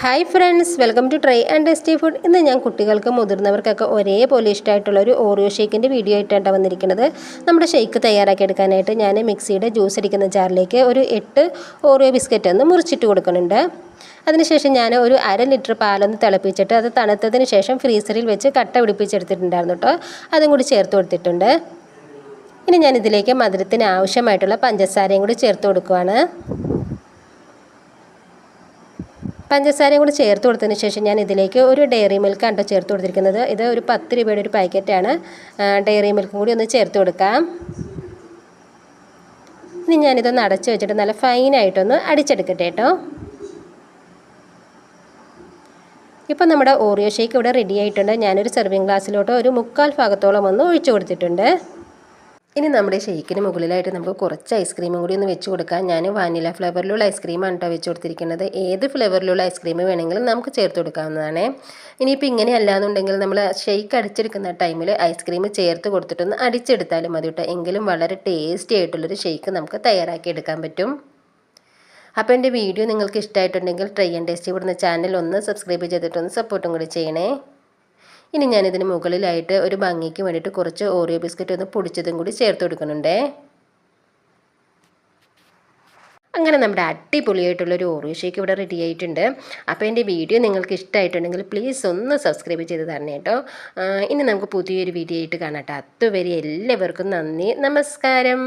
Hi friends welcome to try and tasty food ഇന്ന് ഞാൻ കുട്ടികൾക്കും മുതിർന്നവർക്കൊക്കെ ഒരേപോലെ ഇഷ്ടമായിട്ടുള്ള ഒരു ഓറിയോ ഷേക്കിന്റെ വീഡിയോ ആയിട്ടാണ് വന്നിരിക്കുന്നത്. നമ്മുടെ ഷേക്ക് തയ്യാറാക്കി എടുക്കാനായിട്ട് ഞാൻ മിക്സിയുടെ ജ്യൂസ് അടിക്കുന്ന ജാറിലേക്ക് ഒരു എട്ട് ഓറിയോ ബിസ്ക്കറ്റ് ഒന്ന് മുറിച്ചിട്ട് കൊടുക്കുന്നുണ്ട്. അതിനുശേഷം ഞാൻ ഒരു അര ലിറ്റർ പാലൊന്ന് തിളപ്പിച്ചിട്ട് അത് തണുത്തതിന് ശേഷം ഫ്രീസറിൽ വെച്ച് കട്ട പിടിപ്പിച്ചെടുത്തിട്ടുണ്ടായിരുന്നു കേട്ടോ അതും കൂടി ചേർത്ത് കൊടുത്തിട്ടുണ്ട്. ഇനി ഞാനിതിലേക്ക് മധുരത്തിന് ആവശ്യമായിട്ടുള്ള പഞ്ചസാരയും കൂടി ചേർത്ത് കൊടുക്കുവാണ്. പഞ്ചസാരയും കൂടി ചേർത്ത് കൊടുത്തതിന് ശേഷം ഞാൻ ഇതിലേക്ക് ഒരു ഡയറി മിൽക്ക് ആണ് ചേർത്ത് കൊടുത്തിരിക്കുന്നത്. ഇത് ഒരു പത്ത് രൂപയുടെ ഒരു പാക്കറ്റാണ് ഡയറി മിൽക്കും കൂടി ഒന്ന് ചേർത്ത് കൊടുക്കാം. ഇനി ഞാനിതൊന്ന് അടച്ച് വെച്ചിട്ട് നല്ല ഫൈനായിട്ടൊന്ന് അടിച്ചെടുക്കട്ടെ കേട്ടോ ഇപ്പം നമ്മുടെ ഓറിയോ ഷേക്ക് ഇവിടെ റെഡി ആയിട്ടുണ്ട്. ഞാനൊരു സെർവിങ് ഗ്ലാസ്സിലോട്ട് ഒരു മുക്കാൽ ഭാഗത്തോളം ഒന്ന് ഒഴിച്ചു കൊടുത്തിട്ടുണ്ട്. ഇനി നമ്മുടെ ഷെയ്ക്കിന് മുകളിലായിട്ട് നമുക്ക് കുറച്ച് ഐസ്ക്രീമും കൂടി ഒന്ന് വെച്ച് കൊടുക്കാം. ഞാൻ വാനില ഫ്ലേവറിലുള്ള ഐസ്ക്രീമാണ് കേട്ടോ വെച്ച് കൊടുത്തിരിക്കുന്നത്. ഏത് ഫ്ലേവറിലുള്ള ഐസ്ക്രീം വേണമെങ്കിലും നമുക്ക് ചേർത്ത് കൊടുക്കാവുന്നതാണ്. ഇനിയിപ്പോൾ ഇങ്ങനെ അല്ലാന്നുണ്ടെങ്കിൽ നമ്മൾ ഷെയ്ക്ക് അടിച്ചെടുക്കുന്ന ടൈമിൽ ഐസ്ക്രീം ചേർത്ത് കൊടുത്തിട്ടൊന്ന് അടിച്ചെടുത്താലും മതി കേട്ടോ. എങ്കിലും വളരെ ടേസ്റ്റി ആയിട്ടുള്ളൊരു ഷെയ്ക്ക് നമുക്ക് തയ്യാറാക്കി എടുക്കാൻ പറ്റും. അപ്പോൾ എന്റെ വീഡിയോ നിങ്ങൾക്ക് ഇഷ്ടമായിട്ടുണ്ടെങ്കിൽ ട്രൈ ആൻഡ് ടേസ്റ്റ് ഇവിടുന്ന് ചാനൽ ഒന്ന് സബ്സ്ക്രൈബ് ചെയ്തിട്ടൊന്ന് സപ്പോർട്ടും കൂടി ചെയ്യണേ. ഇനി ഞാനിതിന് മുകളിലായിട്ട് ഒരു ഭംഗിക്ക് വേണ്ടിയിട്ട് കുറച്ച് ഓറിയോ ബിസ്ക്കറ്റ് ഒന്ന് പൊടിച്ചതും കൂടി ചേർത്ത് കൊടുക്കുന്നുണ്ടേ. അങ്ങനെ നമ്മുടെ അടിപൊളിയായിട്ടുള്ളൊരു ഓറിയോ ഷേക്ക് ഇവിടെ റെഡി ആയിട്ടുണ്ട്. അപ്പോൾ എന്റെ വീഡിയോ നിങ്ങൾക്ക് ഇഷ്ടമായിട്ടുണ്ടെങ്കിൽ പ്ലീസ് ഒന്ന് സബ്സ്ക്രൈബ് ചെയ്ത് തരണേ കേട്ടോ. ഇനി നമുക്ക് പുതിയൊരു വീഡിയോ ആയിട്ട് കാണാം കേട്ടോ. അതുവരെ എല്ലാവർക്കും നന്ദി. നമസ്കാരം.